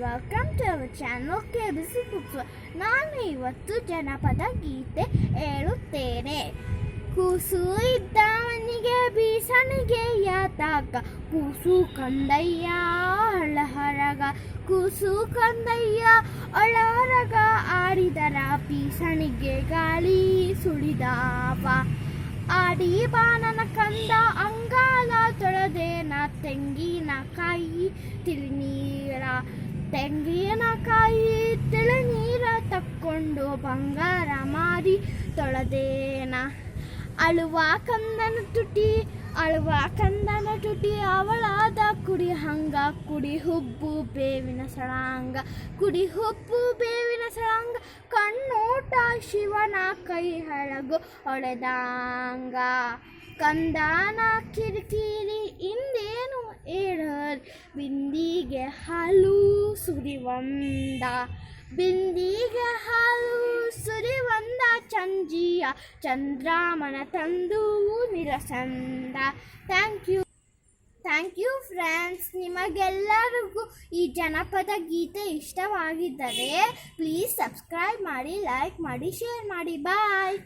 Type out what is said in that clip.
Welcome to our channel K B C books ನಾನು ಇವತ್ತು ಜನಪದ ಗೀತೆ ಹೇಳುತ್ತೇನೆ. ಕೂಸು ಇದ್ದವನಿಗೆ ಬೀಸಣಿಗೆ ಯಾತಾಕ ಕೂಸು ಕಂದಯ್ಯ, ಅಳಹರಗ. ಕೂಸು ಕಂದಯ್ಯ, ಅಳಹರಗ. ಆಡಿದರ ಬೀಸಣಿಗೆ ಗಾಳಿ ಸುಳಿದಾವ. ಆಡಿ ಬಾನನ ಕಂದ ಅಂಗಾಲ ತೊಳೆದೇನ ತೆಂಗಿನಕಾಯಿ ತಿಳಿನೀರ ತೆಂಗಿನಕಾಯಿ ತಿಳಿನೀರ ತಕ್ಕೊಂಡು ಬಂಗಾರ ಮಾರಿ ತೊಳೆದೇನ. ಅಳುವ ಕಂದನ ತುಟಿ, ಅಳುವ ಕಂದನ ತುಟಿ, ಅವಳಾದ ಕುಡಿ ಹಂಗ ಕುಡಿ ಹುಬ್ಬು ಬೇವಿನ ಸಳಾಂಗ. ಕುಡಿ ಹುಬ್ಬು ಬೇವಿನ ಸಳಾಂಗ, ಕಣ್ಣೋಟ ಶಿವನ ಕೈ ಹಳಗು ಹೊಳೆದಾಂಗ. ಕಂದಾನ ಕಿರಿಕಿರಿ, ಇಂದೇನು ಏಳರ್ ಬಿಂದಿಗೆ ಹಾಲು ಸುರಿವಂದ ಬಿಂದಿಗೆ ಹಾಲು ಸುರಿವಂದ ಚಂಜಿಯ ಚಂದ್ರಾಮನ ತಂದು ನಿರಸಂದ. Thank you thank you friends ನಿಮಗೆಲ್ಲರಿಗೂ ಈ ಜನಪದ ಗೀತೆ ಇಷ್ಟವಾಗಿದ್ದರೆ ಪ್ಲೀಸ್ ಸಬ್ಸ್ಕ್ರೈಬ್ ಮಾಡಿ ಲೈಕ್ ಮಾಡಿ ಶೇರ್ ಮಾಡಿ. ಬಾಯ್